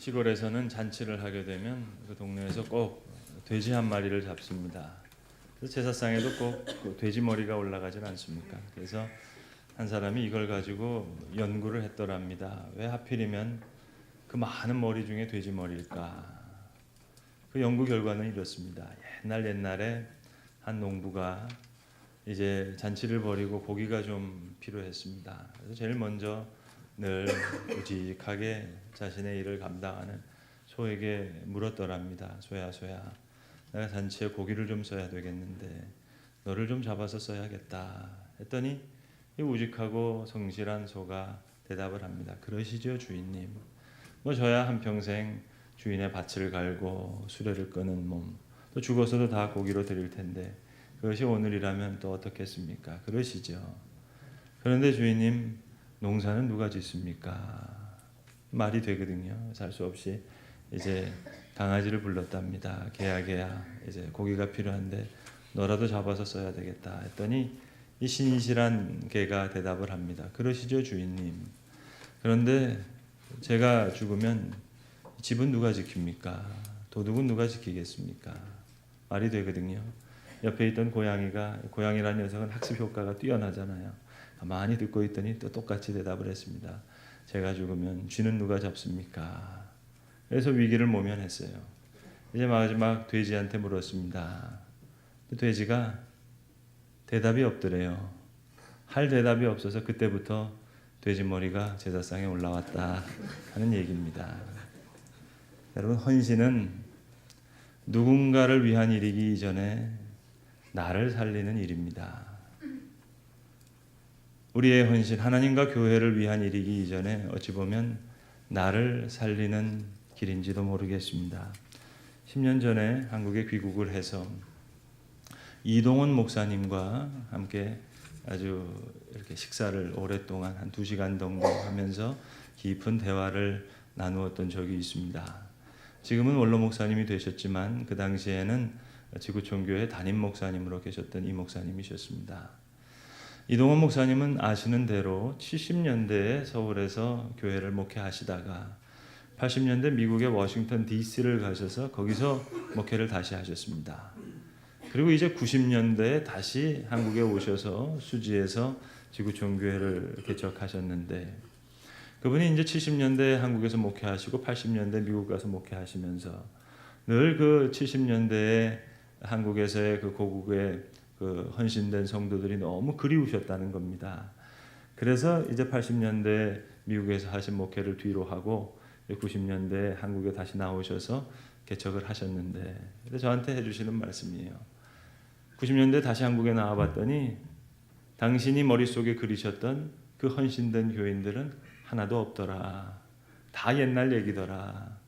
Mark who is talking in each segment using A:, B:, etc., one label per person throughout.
A: 시골에서는 잔치를 하게 되면 그 동네에서 꼭 돼지 한 마리를 잡습니다. 그래서 제사상에도 꼭그 돼지 머리가 올라가질 않습니까? 그래서 한 사람이 이걸 가지고 연구를 했더랍니다. 왜 하필이면 그 많은 머리 중에 돼지 머리일까? 그 연구 결과는 이렇습니다. 옛날 옛날에 한 농부가 이제 잔치를 벌이고 고기가 좀 필요했습니다. 그래서 제일 먼저 늘 우직하게 자신의 일을 감당하는 소에게 물었더랍니다. 소야 소야 내가 잔치에 고기를 좀 써야 되겠는데 너를 좀 잡아서 써야겠다 했더니 이 우직하고 성실한 소가 대답을 합니다. 그러시죠 주인님. 뭐 저야 한 평생 주인의 밭을 갈고 수레를 끄는 몸 또 죽어서도 다 고기로 드릴 텐데 그것이 오늘이라면 또 어떻겠습니까? 그러시죠. 그런데 주인님 농사는 누가 짓습니까? 말이 되거든요. 살 수 없이 이제 강아지를 불렀답니다. 개야 개야 이제 고기가 필요한데 너라도 잡아서 써야 되겠다 했더니 이 신실한 개가 대답을 합니다. 그러시죠 주인님. 그런데 제가 죽으면 집은 누가 지킵니까? 도둑은 누가 지키겠습니까? 말이 되거든요. 옆에 있던 고양이가 고양이라는 녀석은 학습 효과가 뛰어나잖아요. 가만히 듣고 있더니 또 똑같이 대답을 했습니다. 제가 죽으면 쥐는 누가 잡습니까? 그래서 위기를 모면했어요. 이제 마지막 돼지한테 물었습니다. 돼지가 대답이 없더래요. 할 대답이 없어서 그때부터 돼지 머리가 제사상에 올라왔다 하는 얘기입니다. 여러분 헌신은 누군가를 위한 일이기 이전에 나를 살리는 일입니다. 우리의 헌신 하나님과 교회를 위한 일이기 이전에 어찌 보면 나를 살리는 길인지도 모르겠습니다. 10년 전에 한국에 귀국을 해서 이동원 목사님과 함께 아주 이렇게 식사를 오랫동안 한두 시간 정도 하면서 깊은 대화를 나누었던 적이 있습니다. 지금은 원로 목사님이 되셨지만 그 당시에는 지구촌교회 담임 목사님으로 계셨던 이 목사님이셨습니다. 이동원 목사님은 아시는 대로 70년대에 서울에서 교회를 목회하시다가 80년대 미국의 워싱턴 D.C.를 가셔서 거기서 목회를 다시 하셨습니다. 그리고 이제 90년대에 다시 한국에 오셔서 수지에서 지구촌 교회를 개척하셨는데 그분이 이제 70년대 한국에서 목회하시고 80년대 미국 가서 목회하시면서 늘 그 70년대에 한국에서의 그 고국의 그 헌신된 성도들이 너무 그리우셨다는 겁니다. 그래서 이제 80년대 미국에서 하신 목회를 뒤로 하고 90년대 한국에 다시 나오셔서 개척을 하셨는데 저한테 해주시는 말씀이에요. 90년대 다시 한국에 나와봤더니 당신이 머릿속에 그리셨던 그 헌신된 교인들은 하나도 없더라. 다 옛날 얘기더라.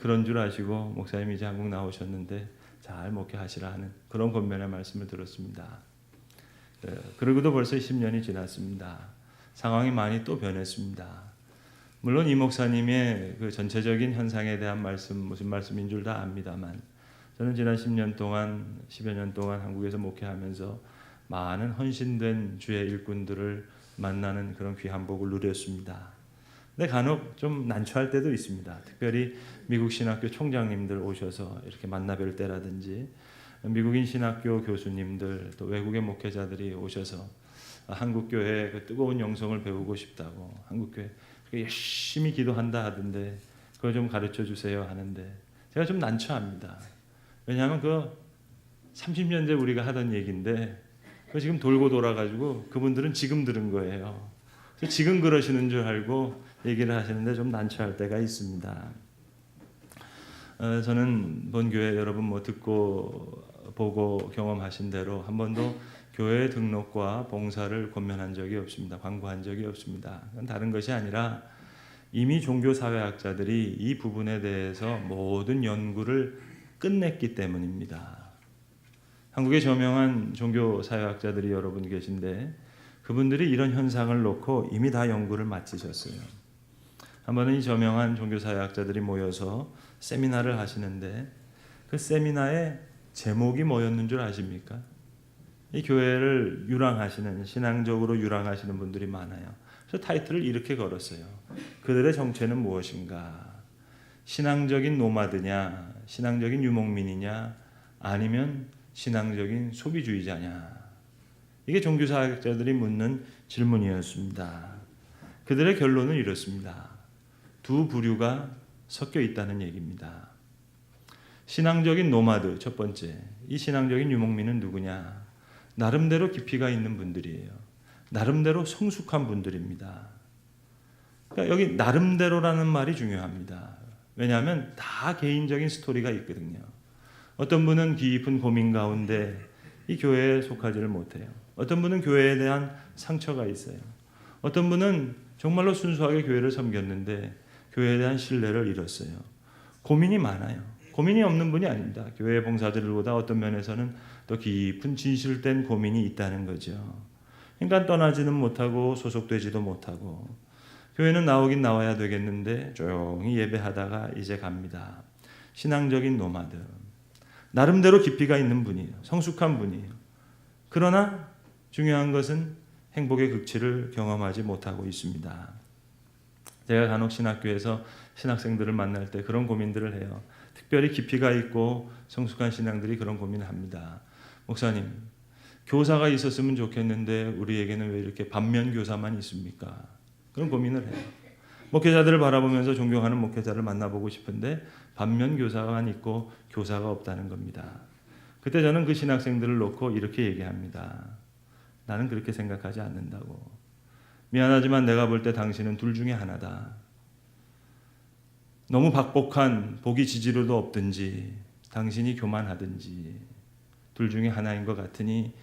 A: 그런 줄 아시고 목사님이 이제 한국 나오셨는데 잘 목회하시라 하는 그런 권면의 말씀을 들었습니다. 예, 그리고도 벌써 10년이 지났습니다. 상황이 많이 또 변했습니다. 물론 이 목사님의 그 전체적인 현상에 대한 말씀 무슨 말씀인 줄 다 압니다만 저는 지난 10년 동안 10여 년 동안 한국에서 목회하면서 많은 헌신된 주의 일꾼들을 만나는 그런 귀한 복을 누렸습니다. 근데 간혹 좀 난처할 때도 있습니다. 특별히 미국 신학교 총장님들 오셔서 이렇게 만나 뵐 때라든지 미국인 신학교 교수님들 또 외국의 목회자들이 오셔서 한국 교회 그 뜨거운 영성을 배우고 싶다고 한국 교회 열심히 기도한다 하던데 그걸 좀 가르쳐 주세요 하는데 제가 좀 난처합니다. 왜냐하면 그 30년 전 우리가 하던 얘기인데 그 지금 돌고 돌아가지고 그분들은 지금 들은 거예요. 지금 그러시는 줄 알고 얘기를 하시는데 좀 난처할 때가 있습니다. 어, 저는 본 교회 여러분 뭐 듣고 보고 경험하신 대로 한 번도 교회 등록과 봉사를 권면한 적이 없습니다. 광고한 적이 없습니다. 다른 것이 아니라 이미 종교 사회학자들이 이 부분에 대해서 모든 연구를 끝냈기 때문입니다. 한국의 저명한 종교 사회학자들이 여러분 계신데 그분들이 이런 현상을 놓고 이미 다 연구를 마치셨어요. 한 번은 이 저명한 종교 사회학자들이 모여서 세미나를 하시는데 그 세미나의 제목이 뭐였는 줄 아십니까? 이 교회를 유랑하시는 신앙적으로 유랑하시는 분들이 많아요. 그래서 타이틀을 이렇게 걸었어요. 그들의 정체는 무엇인가? 신앙적인 노마드냐, 신앙적인 유목민이냐, 아니면 신앙적인 소비주의자냐. 이게 종교사학자들이 묻는 질문이었습니다. 그들의 결론은 이렇습니다. 두 부류가 섞여 있다는 얘기입니다. 신앙적인 노마드 첫 번째. 이 신앙적인 유목민은 누구냐? 나름대로 깊이가 있는 분들이에요. 나름대로 성숙한 분들입니다. 그러니까 여기 나름대로라는 말이 중요합니다. 왜냐하면 다 개인적인 스토리가 있거든요. 어떤 분은 깊은 고민 가운데 이 교회에 속하지를 못해요. 어떤 분은 교회에 대한 상처가 있어요. 어떤 분은 정말로 순수하게 교회를 섬겼는데 교회에 대한 신뢰를 잃었어요. 고민이 많아요. 고민이 없는 분이 아닙니다. 교회 봉사들보다 어떤 면에서는 더 깊은 진실된 고민이 있다는 거죠. 그러니까 떠나지는 못하고 소속되지도 못하고 교회는 나오긴 나와야 되겠는데 조용히 예배하다가 이제 갑니다. 신앙적인 노마드. 나름대로 깊이가 있는 분이에요. 성숙한 분이에요. 그러나 중요한 것은 행복의 극치를 경험하지 못하고 있습니다. 제가 간혹 신학교에서 신학생들을 만날 때 그런 고민들을 해요. 특별히 깊이가 있고 성숙한 신앙들이 그런 고민을 합니다. 목사님, 교사가 있었으면 좋겠는데 우리에게는 왜 이렇게 반면 교사만 있습니까? 그런 고민을 해요. 목회자들을 바라보면서 존경하는 목회자를 만나보고 싶은데 반면 교사만 있고 교사가 없다는 겁니다. 그때 저는 그 신학생들을 놓고 이렇게 얘기합니다. 나는 그렇게 생각하지 않는다고. 미안하지만 내가 볼 때 당신은 둘 중에 하나다. 너무 박복한 복이 지지로도 없든지 당신이 교만하든지 둘 중에 하나인 것 같으니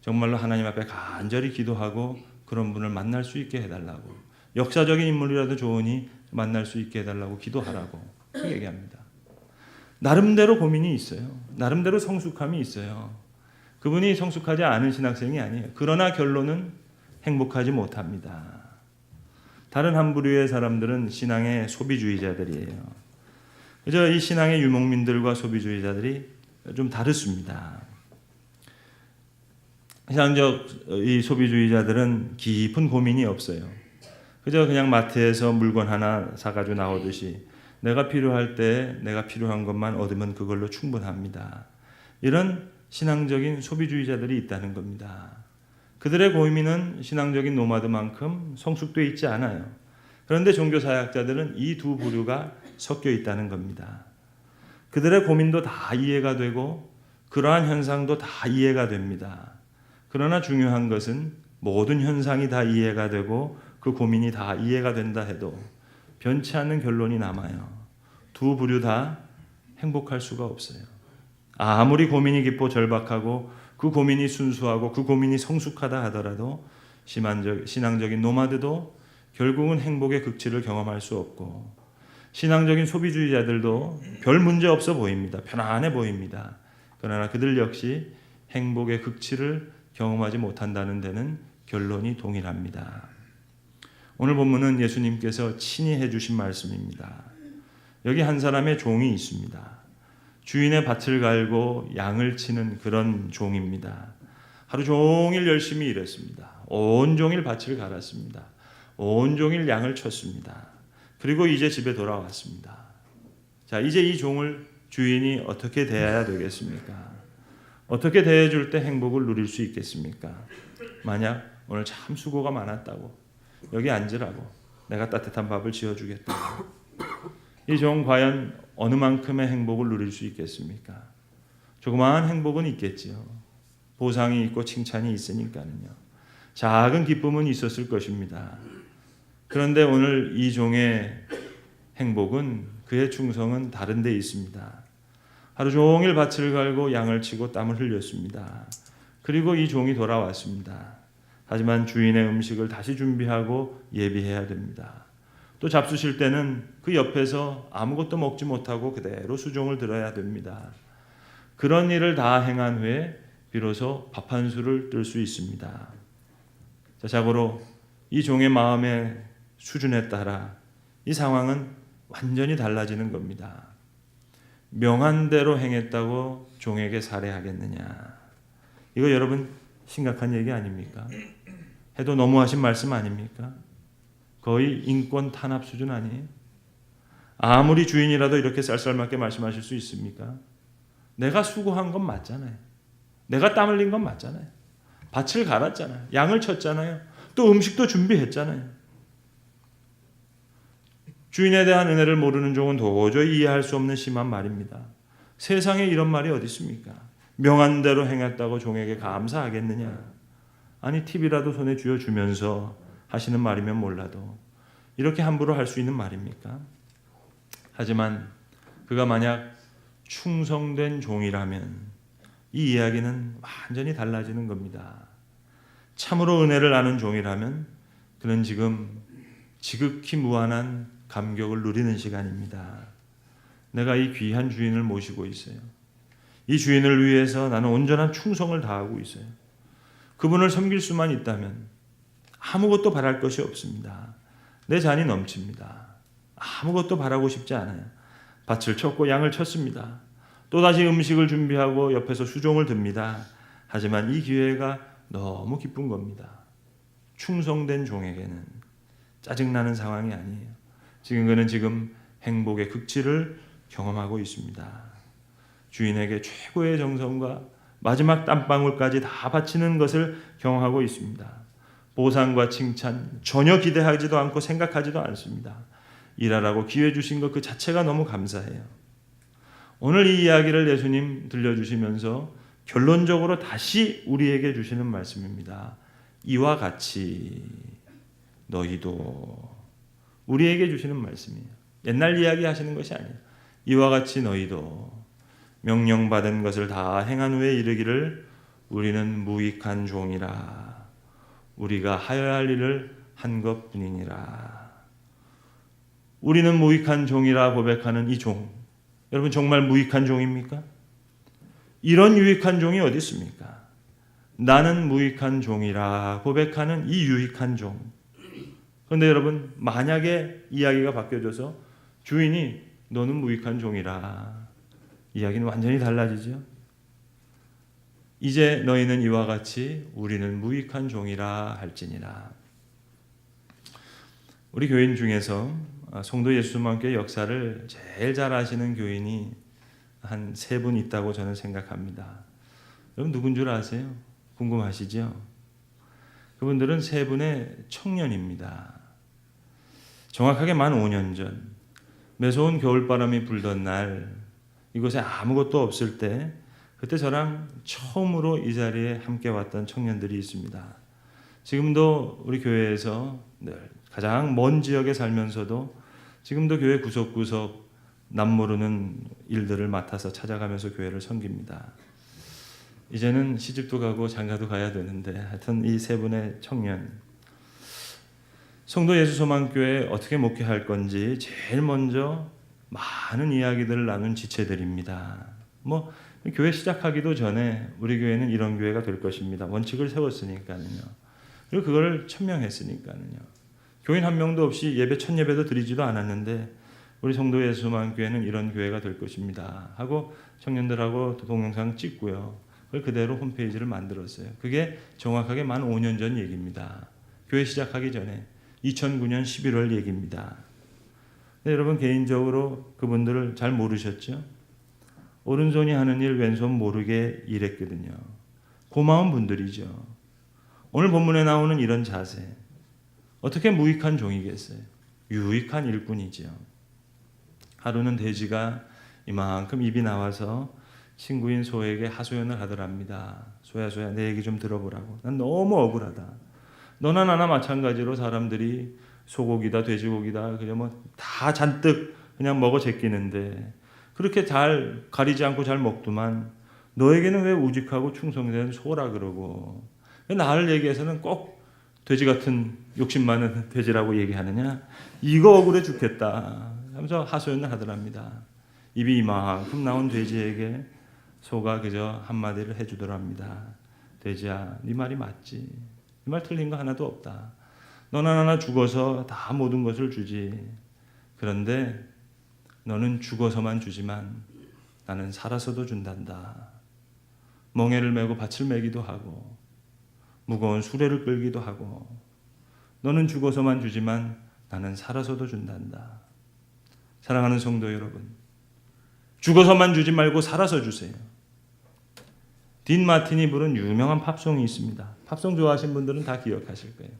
A: 정말로 하나님 앞에 간절히 기도하고 그런 분을 만날 수 있게 해달라고 역사적인 인물이라도 좋으니 만날 수 있게 해달라고 기도하라고 얘기합니다. 나름대로 고민이 있어요. 나름대로 성숙함이 있어요. 그분이 성숙하지 않은 신학생이 아니에요. 그러나 결론은 행복하지 못합니다. 다른 한 부류의 사람들은 신앙의 소비주의자들이에요. 그저 이 신앙의 유목민들과 소비주의자들이 좀 다르습니다. 신앙적 이 소비주의자들은 깊은 고민이 없어요. 그저 그냥 마트에서 물건 하나 사가지고 나오듯이 내가 필요할 때 내가 필요한 것만 얻으면 그걸로 충분합니다. 이런 신앙적인 소비주의자들이 있다는 겁니다. 그들의 고민은 신앙적인 노마드만큼 성숙돼 있지 않아요. 그런데 종교 사역자들은 이 두 부류가 섞여 있다는 겁니다. 그들의 고민도 다 이해가 되고 그러한 현상도 다 이해가 됩니다. 그러나 중요한 것은 모든 현상이 다 이해가 되고 그 고민이 다 이해가 된다 해도 변치 않는 결론이 남아요. 두 부류 다 행복할 수가 없어요. 아무리 고민이 깊고 절박하고 그 고민이 순수하고 그 고민이 성숙하다 하더라도 신앙적인 노마드도 결국은 행복의 극치를 경험할 수 없고 신앙적인 소비주의자들도 별 문제 없어 보입니다. 편안해 보입니다. 그러나 그들 역시 행복의 극치를 경험하지 못한다는 데는 결론이 동일합니다. 오늘 본문은 예수님께서 친히 해주신 말씀입니다. 여기 한 사람의 종이 있습니다. 주인의 밭을 갈고 양을 치는 그런 종입니다. 하루 종일 열심히 일했습니다. 온 종일 밭을 갈았습니다. 온 종일 양을 쳤습니다. 그리고 이제 집에 돌아왔습니다. 자, 이제 이 종을 주인이 어떻게 대해야 되겠습니까? 어떻게 대해줄 때 행복을 누릴 수 있겠습니까? 만약 오늘 참 수고가 많았다고 여기 앉으라고 내가 따뜻한 밥을 지어주겠다고 이 종 과연 어느 만큼의 행복을 누릴 수 있겠습니까? 조그마한 행복은 있겠지요. 보상이 있고 칭찬이 있으니까는요. 작은 기쁨은 있었을 것입니다. 그런데 오늘 이 종의 행복은 그의 충성은 다른 데 있습니다. 하루 종일 밭을 갈고 양을 치고 땀을 흘렸습니다. 그리고 이 종이 돌아왔습니다. 하지만 주인의 음식을 다시 준비하고 예비해야 됩니다. 또 잡수실 때는 그 옆에서 아무것도 먹지 못하고 그대로 수종을 들어야 됩니다. 그런 일을 다 행한 후에 비로소 밥한 술을 뜰수 있습니다. 자, 자고로 이 종의 마음의 수준에 따라 이 상황은 완전히 달라지는 겁니다. 명한 대로 행했다고 종에게 살해하겠느냐? 이거 여러분 심각한 얘기 아닙니까? 해도 너무하신 말씀 아닙니까? 거의 인권 탄압 수준 아니에요? 아무리 주인이라도 이렇게 쌀쌀맞게 말씀하실 수 있습니까? 내가 수고한 건 맞잖아요. 내가 땀 흘린 건 맞잖아요. 밭을 갈았잖아요. 양을 쳤잖아요. 또 음식도 준비했잖아요. 주인에 대한 은혜를 모르는 종은 도저히 이해할 수 없는 심한 말입니다. 세상에 이런 말이 어디 있습니까? 명한 대로 행했다고 종에게 감사하겠느냐? 아니 팁이라도 손에 쥐어 주면서 하시는 말이면 몰라도 이렇게 함부로 할 수 있는 말입니까? 하지만 그가 만약 충성된 종이라면 이 이야기는 완전히 달라지는 겁니다. 참으로 은혜를 아는 종이라면 그는 지금 지극히 무한한 감격을 누리는 시간입니다. 내가 이 귀한 주인을 모시고 있어요. 이 주인을 위해서 나는 온전한 충성을 다하고 있어요. 그분을 섬길 수만 있다면 아무것도 바랄 것이 없습니다. 내 잔이 넘칩니다. 아무것도 바라고 싶지 않아요. 밭을 쳤고 양을 쳤습니다. 또다시 음식을 준비하고 옆에서 수종을 듭니다. 하지만 이 기회가 너무 기쁜 겁니다. 충성된 종에게는 짜증나는 상황이 아니에요. 지금 그는 지금 행복의 극치를 경험하고 있습니다. 주인에게 최고의 정성과 마지막 땀방울까지 다 바치는 것을 경험하고 있습니다. 보상과 칭찬 전혀 기대하지도 않고 생각하지도 않습니다. 일하라고 기회 주신 것 그 자체가 너무 감사해요. 오늘 이 이야기를 예수님 들려주시면서 결론적으로 다시 우리에게 주시는 말씀입니다. 이와 같이 너희도 우리에게 주시는 말씀이에요. 옛날 이야기 하시는 것이 아니에요. 이와 같이 너희도 명령받은 것을 다 행한 후에 이르기를 우리는 무익한 종이라 우리가 하여야 할 일을 한 것뿐이니라. 우리는 무익한 종이라 고백하는 이 종. 여러분 정말 무익한 종입니까? 이런 유익한 종이 어디 있습니까? 나는 무익한 종이라 고백하는 이 유익한 종. 그런데 여러분 만약에 이야기가 바뀌어져서 주인이 너는 무익한 종이라 이야기는 완전히 달라지죠. 이제 너희는 이와 같이 우리는 무익한 종이라 할지니라. 우리 교인 중에서 송도 예수님께 역사를 제일 잘 아시는 교인이 한 세 분 있다고 저는 생각합니다. 여러분 누군 줄 아세요? 궁금하시죠? 그분들은 세 분의 청년입니다. 정확하게 만 5년 전 매서운 겨울바람이 불던 날 이곳에 아무것도 없을 때 그때 저랑 처음으로 이 자리에 함께 왔던 청년들이 있습니다. 지금도 우리 교회에서 늘 가장 먼 지역에 살면서도 지금도 교회 구석구석 남모르는 일들을 맡아서 찾아가면서 교회를 섬깁니다. 이제는 시집도 가고 장가도 가야 되는데 하여튼 이 세 분의 청년 성도 예수 소망교회 어떻게 목회할 건지 제일 먼저 많은 이야기들을 나눈 지체들입니다. 뭐 교회 시작하기도 전에 우리 교회는 이런 교회가 될 것입니다. 원칙을 세웠으니까는요. 그리고 그걸 천명했으니까는요. 교인 한 명도 없이 예배 첫 예배도 드리지도 않았는데 우리 성도 예수만 교회는 이런 교회가 될 것입니다. 하고 청년들하고 동영상 찍고요. 그걸 그대로 홈페이지를 만들었어요. 그게 정확하게 만 5년 전 얘기입니다. 교회 시작하기 전에 2009년 11월 얘기입니다. 여러분 개인적으로 그분들을 잘 모르셨죠? 오른손이 하는 일 왼손 모르게 일했거든요. 고마운 분들이죠. 오늘 본문에 나오는 이런 자세. 어떻게 무익한 종이겠어요? 유익한 일꾼이죠. 하루는 돼지가 이만큼 입이 나와서 친구인 소에게 하소연을 하더랍니다. 소야 소야 내 얘기 좀 들어보라고. 난 너무 억울하다. 너나 나나 마찬가지로 사람들이 소고기다 돼지고기다 그냥 뭐 다 잔뜩 그냥 먹어 제끼는데 그렇게 잘 가리지 않고 잘 먹더만 너에게는 왜 우직하고 충성된 소라 그러고? 나를 얘기해서는 꼭 돼지 같은 욕심 많은 돼지라고 얘기하느냐? 이거 억울해 죽겠다. 하면서 하소연을 하더랍니다. 입이 이만큼 나온 돼지에게 소가 그저 한마디를 해주더랍니다. 돼지야 네 말이 맞지. 네 말 틀린 거 하나도 없다. 너나 나나 죽어서 다 모든 것을 주지. 그런데 너는 죽어서만 주지만 나는 살아서도 준단다. 멍에를 메고 밭을 메기도 하고 무거운 수레를 끌기도 하고 너는 죽어서만 주지만 나는 살아서도 준단다. 사랑하는 성도 여러분, 죽어서만 주지 말고 살아서 주세요. 딘 마틴이 부른 유명한 팝송이 있습니다. 팝송 좋아하시는 분들은 다 기억하실 거예요.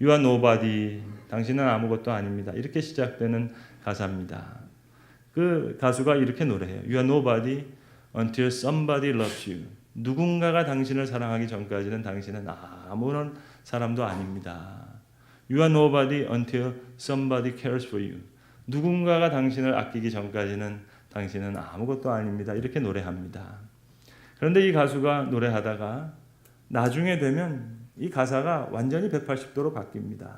A: You are nobody. 당신은 아무것도 아닙니다. 이렇게 시작되는 가사입니다. 그 가수가 이렇게 노래해요. You are nobody until somebody loves you. 누군가가 당신을 사랑하기 전까지는 당신은 아무런 사람도 아닙니다. You are nobody until somebody cares for you. 누군가가 당신을 아끼기 전까지는 당신은 아무것도 아닙니다. 이렇게 노래합니다. 그런데 이 가수가 노래하다가 나중에 되면 이 가사가 완전히 180도로 바뀝니다.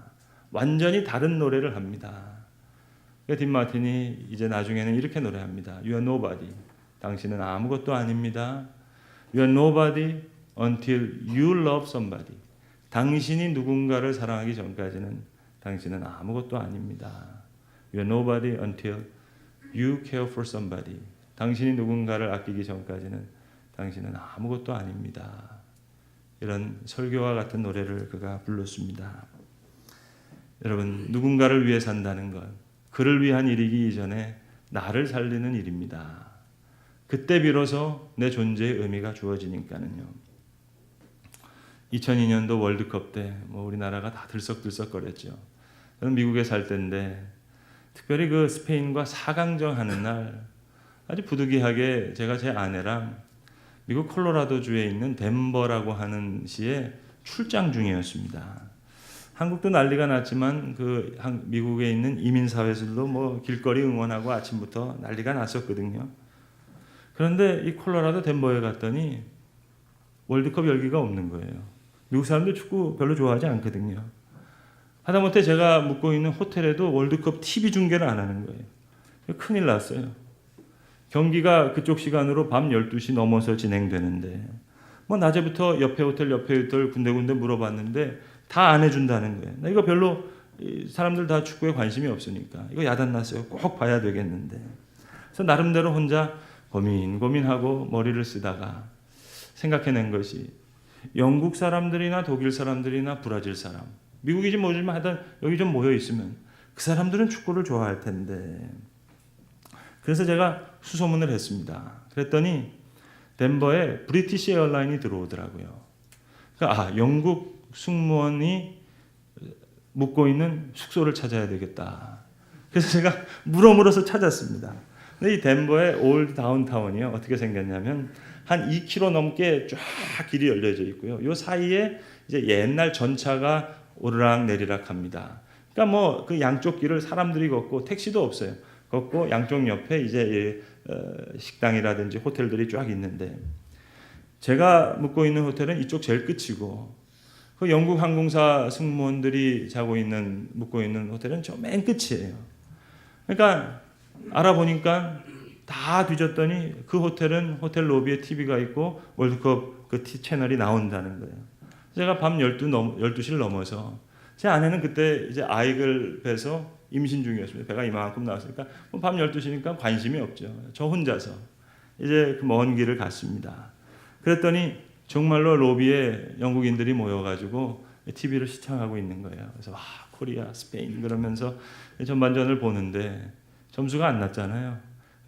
A: 완전히 다른 노래를 합니다. 그러니까 딘 마틴이 이제 나중에는 이렇게 노래합니다. You are nobody. 당신은 아무것도 아닙니다. You are nobody until you love somebody. 당신이 누군가를 사랑하기 전까지는 당신은 아무것도 아닙니다. You are nobody until you care for somebody. 당신이 누군가를 아끼기 전까지는 당신은 아무것도 아닙니다. 이런 설교와 같은 노래를 그가 불렀습니다. 여러분, 누군가를 위해 산다는 것, 그를 위한 일이기 이전에 나를 살리는 일입니다. 그때 비로소 내 존재의 의미가 주어지니까는요. 2002년도 월드컵 때 뭐 우리나라가 다 들썩들썩거렸죠. 저는 미국에 살 때인데 특별히 그 스페인과 4강전 하는 날 아주 부득이하게 제가 제 아내랑 미국 콜로라도 주에 있는 덴버라고 하는 시에 출장 중이었습니다. 한국도 난리가 났지만 그 미국에 있는 이민 사회들도 뭐 길거리 응원하고 아침부터 난리가 났었거든요. 그런데 이 콜로라도 덴버에 갔더니 월드컵 열기가 없는 거예요. 미국 사람들 축구 별로 좋아하지 않거든요. 하다못해 제가 묵고 있는 호텔에도 월드컵 TV 중계를 안 하는 거예요. 큰일 났어요. 경기가 그쪽 시간으로 밤 12시 넘어서 진행되는데 뭐 낮에부터 옆에 호텔 옆에 호텔 군데군데 물어봤는데 다 안 해준다는 거예요. 나 이거 별로 사람들 다 축구에 관심이 없으니까 이거 야단났어요. 꼭 봐야 되겠는데. 그래서 나름대로 혼자 고민 고민하고 머리를 쓰다가 생각해낸 것이 영국 사람들이나 독일 사람들이나 브라질 사람, 미국이지 뭐지만 하여튼 여기 좀 모여 있으면 그 사람들은 축구를 좋아할 텐데. 그래서 제가 수소문을 했습니다. 그랬더니 덴버에 브리티시 에어라인이 들어오더라고요. 그러니까 아, 영국 승무원이 묵고 있는 숙소를 찾아야 되겠다. 그래서 제가 물어물어서 찾았습니다. 근데 이 덴버의 올드 다운타운이요. 어떻게 생겼냐면 한 2km 넘게 쫙 길이 열려져 있고요. 요 사이에 이제 옛날 전차가 오르락 내리락 합니다. 그러니까 뭐 그 양쪽 길을 사람들이 걷고 택시도 없어요. 걷고 양쪽 옆에 이제 식당이라든지 호텔들이 쫙 있는데 제가 묵고 있는 호텔은 이쪽 제일 끝이고 그 영국 항공사 승무원들이 자고 있는 묵고 있는 호텔은 저 맨 끝이에요. 그러니까 알아보니까 다 뒤졌더니 그 호텔은 호텔 로비에 TV가 있고 월드컵 그 채널이 나온다는 거예요. 제가 밤 12, 넘, 12시를 넘어서 제 아내는 그때 이제 아이를 뵈서 임신 중이었습니다. 배가 이만큼 나왔으니까 뭐밤 12시니까 관심이 없죠. 저 혼자서 이제 그 먼 길을 갔습니다. 그랬더니 정말로 로비에 영국인들이 모여가지고 TV를 시청하고 있는 거예요. 그래서 와 코리아, 스페인 그러면서 전반전을 보는데 점수가 안 났잖아요.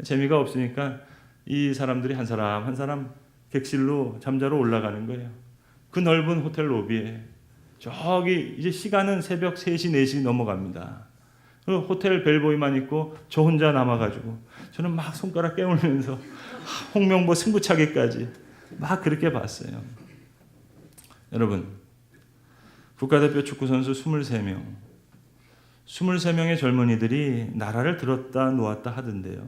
A: 재미가 없으니까 이 사람들이 한 사람 한 사람 객실로 잠자러 올라가는 거예요. 그 넓은 호텔 로비에 저기 이제 시간은 새벽 3시 4시 넘어갑니다. 그 호텔 벨보이만 있고 저 혼자 남아가지고 저는 막 손가락 깨물면서 홍명보 승부차기까지 막 그렇게 봤어요. 여러분 국가대표 축구 선수 23명 23명의 젊은이들이 나라를 들었다 놓았다 하던데요.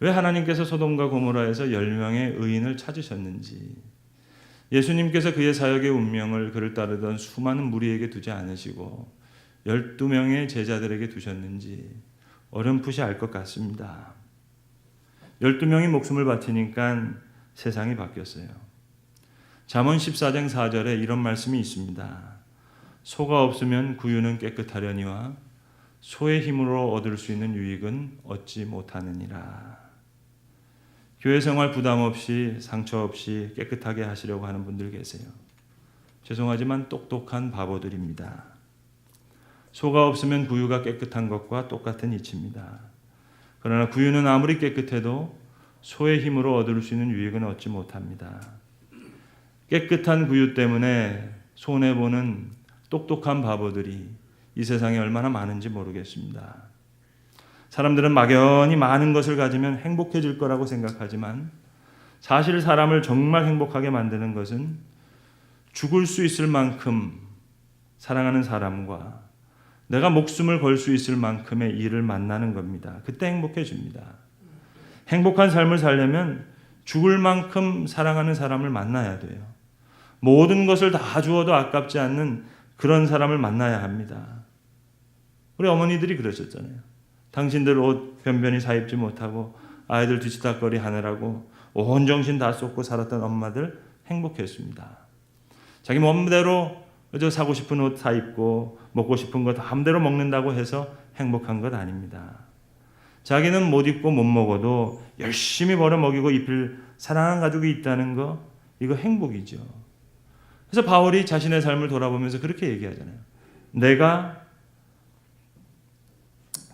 A: 왜 하나님께서 소돔과 고모라에서 10명의 의인을 찾으셨는지 예수님께서 그의 사역의 운명을 그를 따르던 수많은 무리에게 두지 않으시고 12명의 제자들에게 두셨는지 어렴풋이 알 것 같습니다. 12명이 목숨을 바치니까 세상이 바뀌었어요. 잠언 14장 4절에 이런 말씀이 있습니다. 소가 없으면 구유는 깨끗하려니와 소의 힘으로 얻을 수 있는 유익은 얻지 못하느니라. 교회 생활 부담 없이 상처 없이 깨끗하게 하시려고 하는 분들 계세요. 죄송하지만 똑똑한 바보들입니다. 소가 없으면 구유가 깨끗한 것과 똑같은 이치입니다. 그러나 구유는 아무리 깨끗해도 소의 힘으로 얻을 수 있는 유익은 얻지 못합니다. 깨끗한 구유 때문에 손해 보는 똑똑한 바보들이 이 세상에 얼마나 많은지 모르겠습니다. 사람들은 막연히 많은 것을 가지면 행복해질 거라고 생각하지만 사실 사람을 정말 행복하게 만드는 것은 죽을 수 있을 만큼 사랑하는 사람과 내가 목숨을 걸 수 있을 만큼의 일을 만나는 겁니다. 그때 행복해집니다. 행복한 삶을 살려면 죽을 만큼 사랑하는 사람을 만나야 돼요. 모든 것을 다 주어도 아깝지 않는 그런 사람을 만나야 합니다. 우리 어머니들이 그러셨잖아요. 당신들 옷 변변히 사입지 못하고 아이들 뒤치다거리 하느라고 온 정신 다 쏟고 살았던 엄마들 행복했습니다. 자기 몸대로 저 사고 싶은 옷 사 입고 먹고 싶은 거 마음대로 먹는다고 해서 행복한 것 아닙니다. 자기는 못 입고 못 먹어도 열심히 벌어 먹이고 입힐 사랑하는 가족이 있다는 거 이거 행복이죠. 그래서 바울이 자신의 삶을 돌아보면서 그렇게 얘기하잖아요. 내가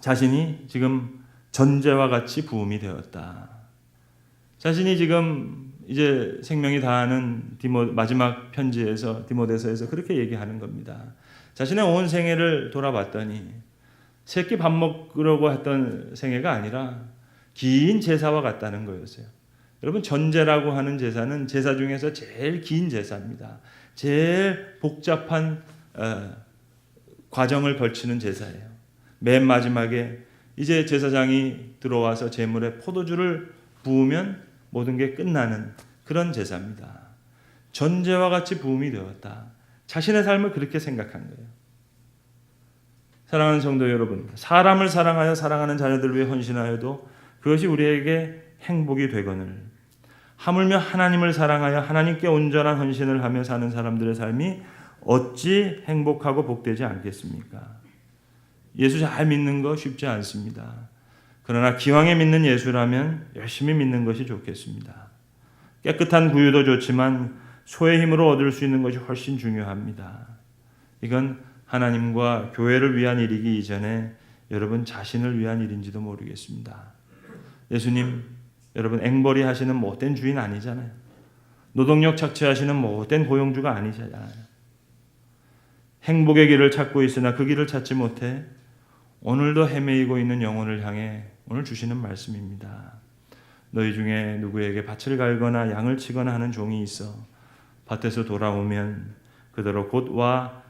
A: 자신이 지금 전제와 같이 부음이 되었다. 자신이 지금 이제 생명이 다하는 디모 마지막 편지에서 디모데서에서 그렇게 얘기하는 겁니다. 자신의 온 생애를 돌아봤더니 새끼 밥 먹으려고 했던 생애가 아니라 긴 제사와 같다는 거였어요. 여러분 전제라고 하는 제사는 제사 중에서 제일 긴 제사입니다. 제일 복잡한 어, 과정을 걸치는 제사예요. 맨 마지막에 이제 제사장이 들어와서 제물에 포도주를 부으면 모든 게 끝나는 그런 제사입니다. 전제와 같이 부음이 되었다. 자신의 삶을 그렇게 생각한 거예요. 사랑하는 성도 여러분, 사람을 사랑하여 사랑하는 자녀들을 위해 헌신하여도 그것이 우리에게 행복이 되거늘 하물며 하나님을 사랑하여 하나님께 온전한 헌신을 하며 사는 사람들의 삶이 어찌 행복하고 복되지 않겠습니까? 예수 잘 믿는 거 쉽지 않습니다. 그러나 기왕에 믿는 예수라면 열심히 믿는 것이 좋겠습니다. 깨끗한 구유도 좋지만 소의 힘으로 얻을 수 있는 것이 훨씬 중요합니다. 이건 하나님과 교회를 위한 일이기 이전에 여러분 자신을 위한 일인지도 모르겠습니다. 예수님, 여러분 앵벌이 하시는 못된 주인 아니잖아요. 노동력 착취하시는 못된 고용주가 아니잖아요. 행복의 길을 찾고 있으나 그 길을 찾지 못해 오늘도 헤매이고 있는 영혼을 향해 오늘 주시는 말씀입니다. 너희 중에 누구에게 밭을 갈거나 양을 치거나 하는 종이 있어 밭에서 돌아오면 그대로 곧 와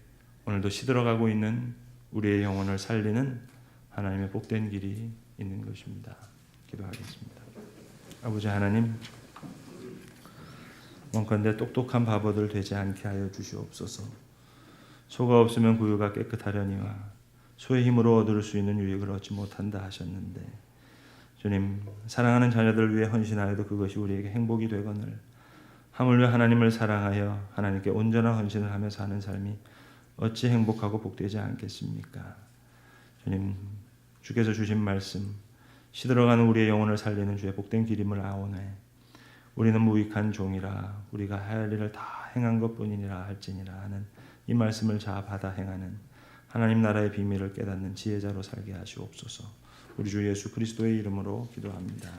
A: 오늘도 시들어가고 있는 우리의 영혼을 살리는 하나님의 복된 길이 있는 것입니다. 기도하겠습니다. 아버지 하나님 원컨대 똑똑한 바보들 되지 않게 하여 주시옵소서. 소가 없으면 구유가 깨끗하려니와 소의 힘으로 얻을 수 있는 유익을 얻지 못한다 하셨는데 주님 사랑하는 자녀들을 위해 헌신하여도 그것이 우리에게 행복이 되거늘 하물며 하나님을 사랑하여 하나님께 온전한 헌신을 하며 사는 삶이 어찌 행복하고 복되지 않겠습니까? 주님 주께서 주신 말씀 시들어가는 우리의 영혼을 살리는 주의 복된 길임을 아오네 우리는 무익한 종이라 우리가 할 일을 다 행한 것뿐이니라 할지니라 하는 이 말씀을 자 받아 행하는 하나님 나라의 비밀을 깨닫는 지혜자로 살게 하시옵소서. 우리 주 예수 그리스도의 이름으로 기도합니다.